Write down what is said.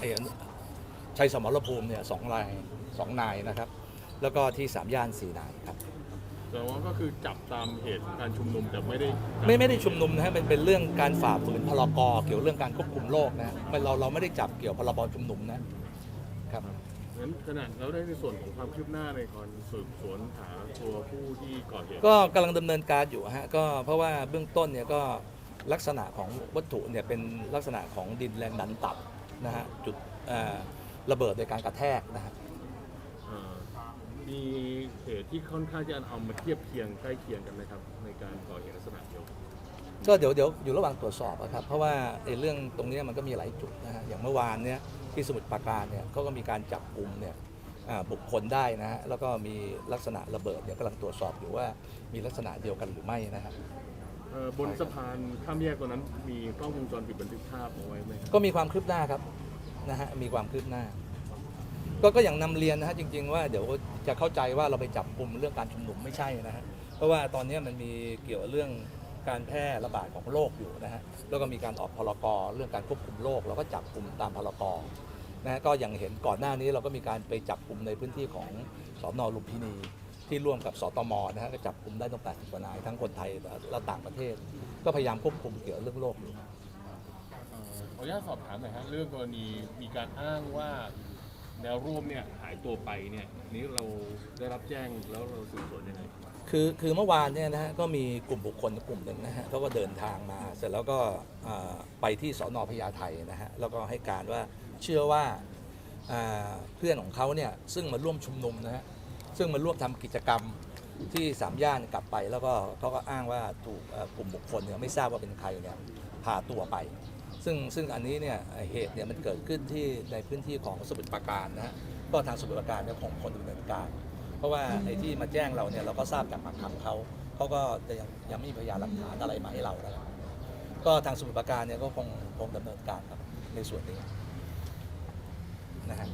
เอ่อชัยสมรภูมิเนี่ยสองรายสองนายนะครับ แล้วก็ที่สามย่านสี่นายครับแต่ว่าก็คือจับตามเหตุของการชุมนุมแต่ไม่ได้จับไม่ไม่ได้ชุมนุมนะฮะเป็นเป็นเรื่องการฝ่าฝืนพรกเกี่ยวเรื่องการควบคุมโรคนะฮะไม่เราเราไม่ได้จับเกี่ยวพรบชุมนุมนะครับงั้นขนาดแล้วได้ในส่วนของความคืบหน้าในการสืบสวนหาตัวผู้ที่ก่อเหตุก็กำลังดำเนินการอยู่ฮะก็เพราะว่าเบื้องต้นเนี่ยก็ลักษณะของวัตถุเนี่ยเป็นลักษณะของดินแรงดันต่ำ นะฮะจุดเอ่อระเบิดโดยการกระแทกนะฮะอ่ามีเหตุที่ค่อนข้างจะเอามาเทียบเคียงใกล้เคียงกันนะครับ ในการก่อเหตุลักษณะเดียวกันก็เดี๋ยวเดี๋ยวอยู่ระหว่างตรวจสอบอะครับ เพราะว่าไอ้เรื่องตรงเนี้ยมันก็มีหลายจุดนะฮะอย่างเมื่อวานเนี่ยที่สมุทรปราการเนี่ยเขาก็มีการจับกลุ่มเนี่ยอ่าบุคคลได้นะฮะแล้วก็มีลักษณะระเบิดเนี่ยกำลังตรวจสอบอยู่ว่ามีลักษณะเดียวกันหรือไม่นะฮะ เอ่อบนสะพานข้ามแยกตรงนั้นมีกล้องวงจรปิดบันทึกภาพเอาไว้ไหมครับก็มีความคืบหน้าครับนะฮะมีความคืบหน้า ก็ก็อย่างนำเรียนนะฮะจริง ๆ ว่าเดี๋ยวจะเข้าใจว่าเราไปจับกลุ่มเรื่องการชุมนุมไม่ใช่นะฮะเพราะว่าตอนนี้มันมีเกี่ยวกับเรื่องการแพร่ระบาดของโรคอยู่นะฮะแล้วก็มีการออกพรกเรื่องการควบคุมโรคเราก็จับกลุ่มตามพรกนะฮะก็อย่างเห็นก่อนหน้านี้เราก็มีการไปจับกลุ่มในพื้นที่ของสอนอลุมพินี ที่ร่วมกับสตมนะฮะก็จับกลุ่มได้ตั้ง80กว่านายทั้งคนไทยและต่างประเทศ ก็พยายามควบคุมเกี่ยวกับเรื่องโรคอยู่เอ่อขออนุญาตสอบถามหน่อยฮะเรื่องกรณีมีการอ้างว่าแนวร่วมเนี่ยหายตัวไปเนี่ยนี้เราได้รับแจ้งแล้วเราสืบสวนยังไงคือคือเมื่อวานเนี่ยนะฮะก็มีกลุ่มบุคคลกลุ่มหนึ่งนะฮะเขาก็เดินทางมา เสร็จแล้วก็อ่าไปที่สอนอพญาไทนะฮะแล้วก็ให้การว่าเชื่อว่าอ่าเพื่อนของเขาเนี่ยซึ่งมาร่วมชุมนุมนะฮะ ซึ่งมาร่วมทำกิจกรรมที่สามย่านกลับไป แล้วก็เขาก็อ้างว่าถูกกลุ่มบุคคลเนี่ยไม่ทราบว่าเป็นใครเนี่ยพาตัวไป ซึ่งซึ่งอันนี้เนี่ยเหตุเนี่ยมันเกิดขึ้นที่ในพื้นที่ของสมุทรปราการนะฮะก็ทางสมุทรปราการเนี่ยของคนดำเนินการ เพราะว่าไอ้ที่มาแจ้งเราเนี่ยเราก็ทราบจากปากคำเขาเขาก็ยังยังไม่มีพยานหลักฐานอะไรมาให้เรานะครับก็ทางสมุทรปราการเนี่ยก็คงคงดำเนินการครับในส่วนนี้นะฮะ